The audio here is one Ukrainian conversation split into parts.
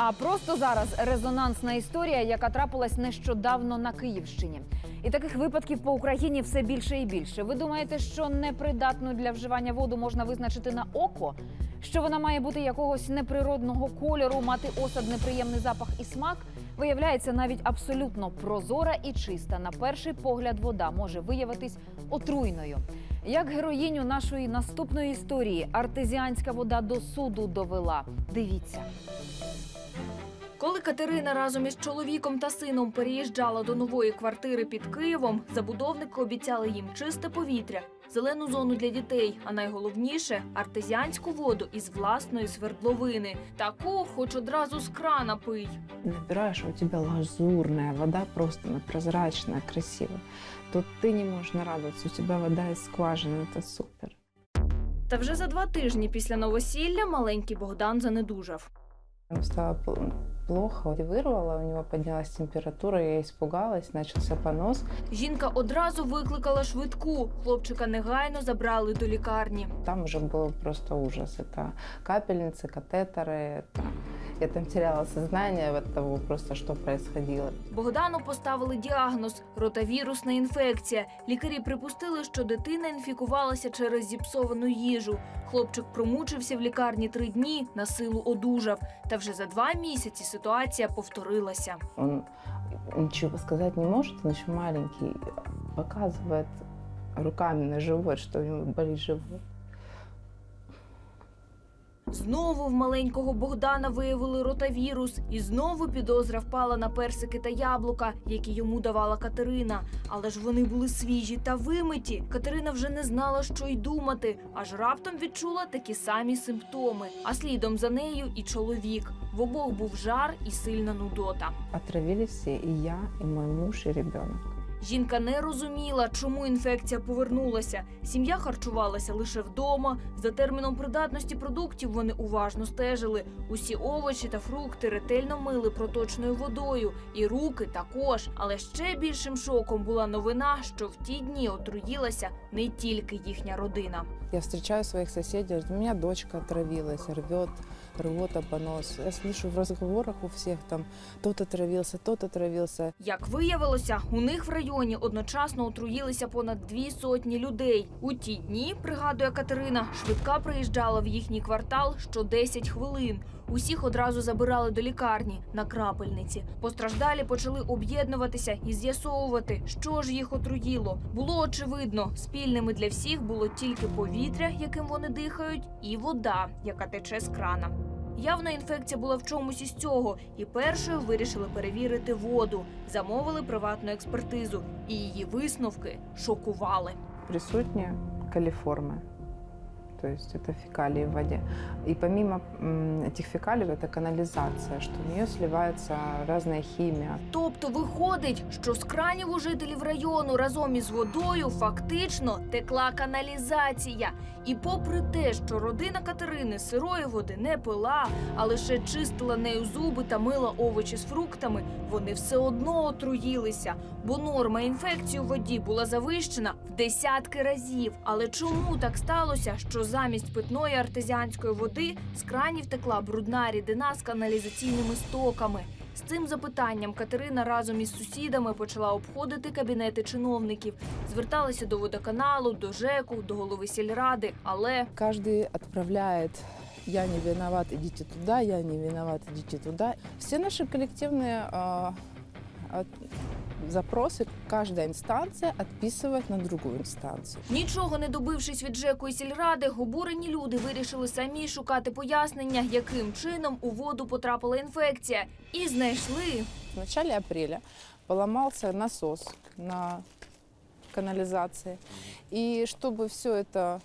А просто зараз резонансна історія, яка трапилась нещодавно на Київщині. І таких випадків по Україні все більше і більше. Ви думаєте, що непридатну для вживання воду можна визначити на око? Що вона має бути якогось неприродного кольору, мати осад, неприємний запах і смак? Виявляється, навіть абсолютно прозора і чиста. На перший погляд вода може виявитись отруйною. Як героїню нашої наступної історії артезіанська вода до суду довела. Дивіться. Коли Катерина разом із чоловіком та сином переїжджала до нової квартири під Києвом, забудовники обіцяли їм чисте повітря, зелену зону для дітей, а найголовніше артезіанську воду із власної свердловини. Таку хоч одразу з крана пий. набираешь, а у тебя лазурная вода, просто она прозрачная, красивая. Тут ты не можешь нарадоваться, у тебя вода из скважины, это супер. Та вже за два тижні після новосілля маленький Богдан занедужав. Ему стало пл- плохо, вырвало, у него поднялась температура, я испугалась, начался понос. Жінка одразу викликала швидку. Хлопчика негайно забрали до лікарні. Там уже был просто ужас. Это капельницы, катетеры. Это... Я там теряла сознание от того просто, что происходило. Богдану поставили діагноз ротавірусна інфекція. Лікарі припустили, що дитина інфікувалася через зіпсовану їжу. Хлопчик промучився в лікарні три дні, на силу одужав. Та вже за два місяці ситуація повторилася. Он ничего сказать не может, он еще маленький. Показывает руками на живот, что у него болит живот. Знову в маленького Богдана виявили ротавірус, і знову підозра впала на персики та яблука, які йому давала Катерина. Але ж вони були свіжі та вимиті. Катерина вже не знала, що й думати, аж раптом відчула такі самі симптоми. А слідом за нею і чоловік. В обох був жар і сильна нудота. Отравились все, и я, и мой муж, и ребенок. Жінка не розуміла, чому інфекція повернулася. Сім'я харчувалася лише вдома. За терміном придатності продуктів вони уважно стежили. Усі овочі та фрукти ретельно мили проточною водою, і руки також. Але ще більшим шоком була новина, що в ті дні отруїлася не тільки їхня родина. Я встречаю своих соседей, у меня дочка отравилась, рвет, рвота, понос. Я слышу в разговорах у всех там, тот отравился, тот отравился. Як виявилося, у них в районі одночасно отруїлися понад дві сотні людей. У ті дні, пригадує Катерина, швидка приїжджала в їхній квартал що 10 хвилин. Усіх одразу забирали до лікарні на крапельниці. Постраждалі почали об'єднуватися і з'ясовувати, що ж їх отруїло. Було очевидно, спільними для всіх було тільки повітря, яким вони дихають, і вода, яка тече з крана. Явна інфекція була в чомусь із цього, і першою вирішили перевірити воду. Замовили приватну експертизу, і її висновки шокували. Присутні калиформы, то есть это фекалии в воде. И помимо м, этих фекалий, это канализация, что в нее сливается разная химия. Тобто виходить, що з кранів у жителів району разом із водою фактично текла каналізація. І попри те, що родина Катерини сирої води не пила, а лише чистила нею зуби та мила овочі з фруктами, вони все одно отруїлися, бо норма інфекції у воді була завищена в десятки разів. Але чому так сталося, що замість питної артезіанської води з кранів текла брудна рідина з каналізаційними стоками? З цим запитанням Катерина разом із сусідами почала обходити кабінети чиновників, зверталася до водоканалу, до ЖЕКу, до голови сільради. Але Каждый отправляет «я не виноват, идите туда», «я не виноват, идите туда». Все наши коллективные а, от- запросы каждая инстанция отписывает на другую инстанцию. нічого не добившись від ЖЕКу і сільради, обурені люди вирішили самі шукати пояснення, яким чином у воду потрапила інфекція, і знайшли. В начале апреля поломался насос на канализации. И чтобы все это,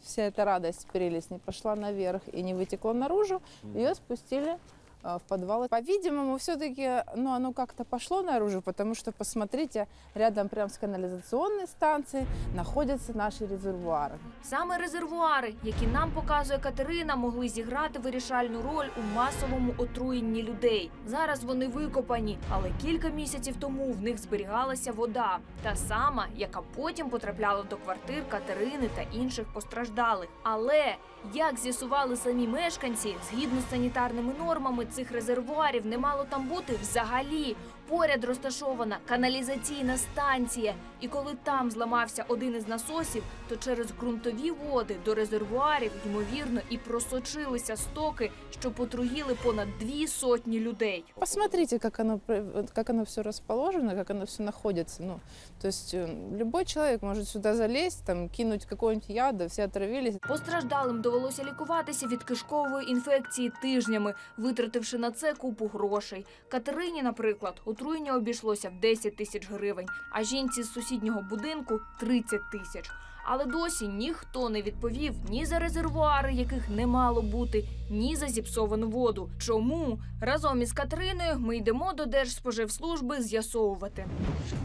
вся эта радость, прелесть не пошла наверх и не вытекла наружу, ее спустили э, в подвалы. По-видимому, все-таки ну, оно как-то пошло наружу, потому что, посмотрите, рядом прям с канализационной станцией находятся наши резервуары. Саме резервуари, які нам показує Катерина, могли зіграти вирішальну роль у масовому отруєнні людей. Зараз вони викопані, але кілька місяців тому в них зберігалася вода, та сама, яка потім потрапляла до квартир Катерини та інших постраждалих. Але як з'ясували самі мешканці, згідно з санітарними нормами цих резервуарів не мало там бути взагалі. Поряд розташована каналізаційна станція, і коли там зламався один із насосів, то через ґрунтові води до резервуарів ймовірно і просочилися стоки, що потруїли понад дві сотні людей. Посмотрите, как оно, пр- как оно все расположено, как оно все находится. Ну, то есть э, любой человек может сюда залезть, там, кинуть какого-нибудь яда, все отравились. Постраждалим довелося лікуватися від кишкової інфекції тижнями, витративши на це купу грошей. Катерині, наприклад, отруєння обійшлося в 10 тисяч гривень, а жінці з сусіднього будинку 30 тисяч. Але досі ніхто не відповів ні за резервуари, яких не мало бути, ні за зіпсовану воду. Чому разом із Катериною ми йдемо до Держспоживслужби з'ясовувати.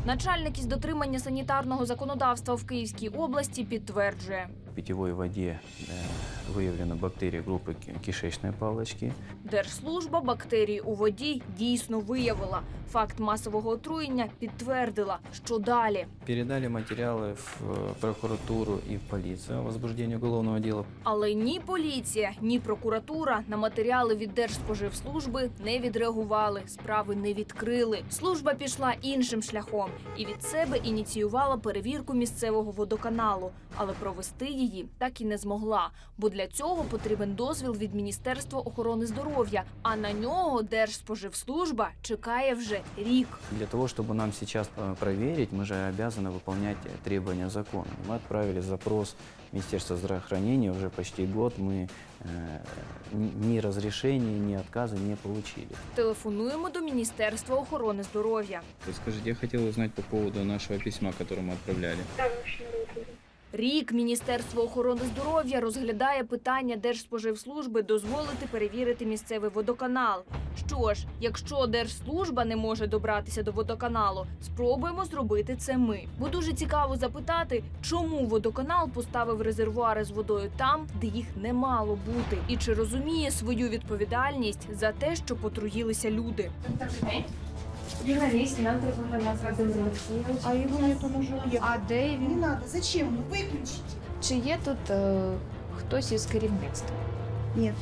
Начальник із дотримання санітарного законодавства в Київській області підтверджує. В питьевой воде э, выявлена бактерия группы ки- кишечной палочки. Держслужба бактерії у воді дійсно виявила. Факт масового отруєння підтвердила, що далі. Передали материалы в э, прокуратуру и в полицию о возбуждении уголовного дела. Але ні поліція, ні прокуратура на матеріали від Держспоживслужби не відреагували, справи не відкрили. Служба пішла іншим шляхом і від себе ініціювала перевірку місцевого водоканалу, але провести її так і не змогла, бо для цього потрібен дозвіл від Міністерства охорони здоров'я. А на нього Держспоживслужба чекає вже рік. Для того, чтобы нам сейчас э, проверить, мы же обязаны выполнять э, требования закона. Мы отправили запрос в Министерство здравоохранения, уже почти год мы э, ни- ни разрешения, ни отказа не получили. Телефонуємо до Міністерства охорони здоров'я. Скажите, я хотел узнать по поводу нашего письма, которое мы отправляли. Рік Міністерство охорони здоров'я розглядає питання Держспоживслужби дозволити перевірити місцевий водоканал. Що ж, якщо Держслужба не може добратися до водоканалу, спробуємо зробити це ми. Бо дуже цікаво запитати, чому водоканал поставив резервуари з водою там, де їх не мало бути, і чи розуміє свою відповідальність за те, що потруїлися люди. Журналіст, нам треба Олексійович. А його не може А де Не він? надо, зачем? Ну виключіть. Чи є тут е, хтось із керівництва? Ні.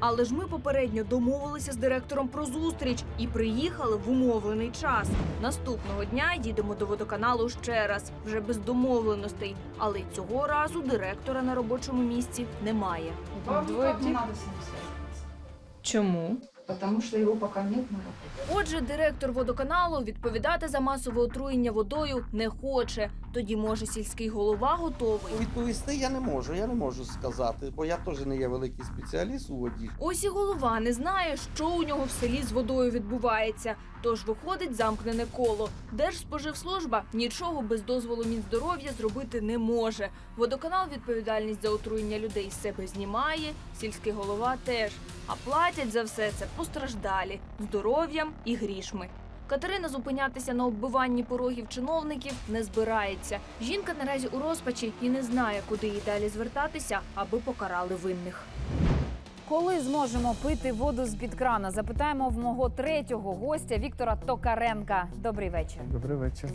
Але ж ми попередньо домовилися з директором про зустріч і приїхали в умовлений час. Наступного дня їдемо до водоканалу ще раз, вже без домовленостей. Але цього разу директора на робочому місці немає. Двоє Чому? Тому що його поки нет на роботі. Отже, директор водоканалу відповідати за масове отруєння водою не хоче. Тоді може сільський голова готовий. Відповісти я не можу, я не можу сказати, бо я теж не є великий спеціаліст у воді. Ось і голова не знає, що у нього в селі з водою відбувається. Тож виходить замкнене коло. Держспоживслужба нічого без дозволу Мінздоров'я зробити не може. Водоканал відповідальність за отруєння людей з себе знімає, сільський голова теж. А платять за все це постраждалі здоров'ям і грішми. Катерина зупинятися на оббиванні порогів чиновників не збирається. Жінка наразі у розпачі і не знає, куди їй далі звертатися, аби покарали винних. Коли зможемо пити воду з під крана? Запитаємо в мого третього гостя Віктора Токаренка. Добрий вечір. Добрий вечір.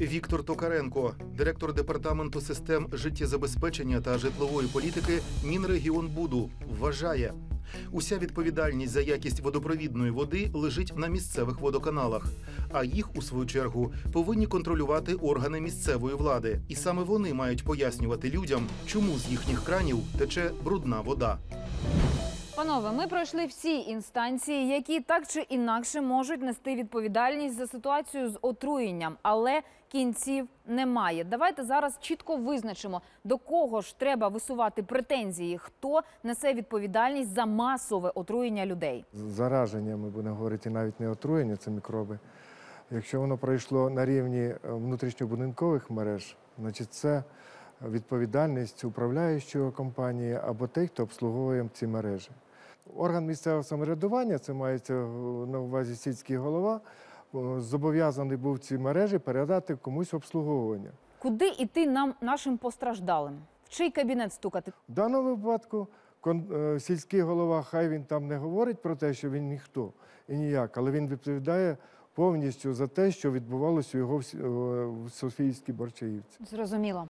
Віктор Токаренко, директор департаменту систем життєзабезпечення та житлової політики Мінрегіонбуду, вважає, уся відповідальність за якість водопровідної води лежить на місцевих водоканалах, а їх, у свою чергу, повинні контролювати органи місцевої влади, і саме вони мають пояснювати людям, чому з їхніх кранів тече брудна вода. Панове, ми пройшли всі інстанції, які так чи інакше можуть нести відповідальність за ситуацію з отруєнням, але кінців немає. Давайте зараз чітко визначимо, до кого ж треба висувати претензії, хто несе відповідальність за масове отруєння людей. Зараження, ми будемо говорити навіть не отруєння, це мікроби. Якщо воно пройшло на рівні е, внутрішньобудинкових мереж, значить це відповідальність управляючого компанії або тих, хто обслуговує ці мережі. Орган місцевого самоврядування, це мається на увазі сільський голова, зобов'язаний був ці мережі передати комусь обслуговування. Куди йти нам, нашим постраждалим? В чий кабінет стукати? В даному випадку е, сільський голова, хай він там не говорить про те, що він ніхто і ніяк, але він відповідає повністю за те, що відбувалося у його в Софійській Борчаївці. Зрозуміло.